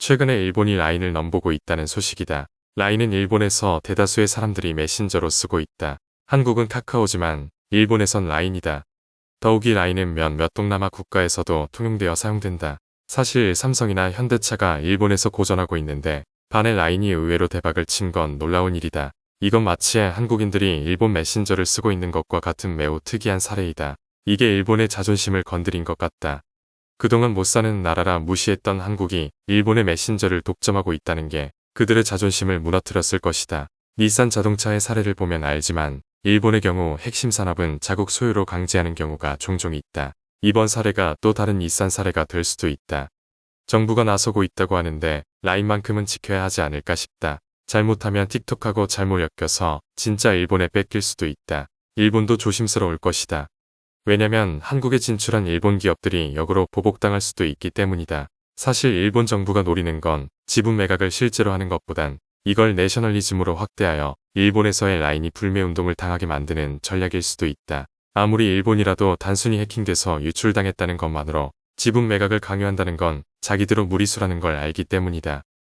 최근에 일본이 라인을 넘보고 있다는 소식이다. 라인은 일본에서 대다수의 사람들이 메신저로 쓰고 있다. 한국은 카카오지만 일본에선 라인이다. 더욱이 라인은 몇몇 동남아 국가에서도 통용되어 사용된다. 사실 삼성이나 현대차가 일본에서 고전하고 있는데 반의 라인이 의외로 대박을 친 건 놀라운 일이다. 이건 마치 한국인들이 일본 메신저를 쓰고 있는 것과 같은 매우 특이한 사례이다. 이게 일본의 자존심을 건드린 것 같다. 그동안 못 사는 나라라 무시했던 한국이 일본의 메신저를 독점하고 있다는 게 그들의 자존심을 무너뜨렸을 것이다. 닛산 자동차의 사례를 보면 알지만 일본의 경우 핵심 산업은 자국 소유로 강제하는 경우가 종종 있다. 이번 사례가 또 다른 닛산 사례가 될 수도 있다. 정부가 나서고 있다고 하는데 라인만큼은 지켜야 하지 않을까 싶다. 잘못하면 틱톡하고 잘못 엮여서 진짜 일본에 뺏길 수도 있다. 일본도 조심스러울 것이다. 왜냐면 한국에 진출한 일본 기업들이 역으로 보복당할 수도 있기 때문이다. 사실 일본 정부가 노리는 건 지분 매각을 실제로 하는 것보단 이걸 내셔널리즘으로 확대하여 일본에서의 라인이 불매운동을 당하게 만드는 전략일 수도 있다. 아무리 일본이라도 단순히 해킹돼서 유출당했다는 것만으로 지분 매각을 강요한다는 건 자기들로 무리수라는 걸 알기 때문이다.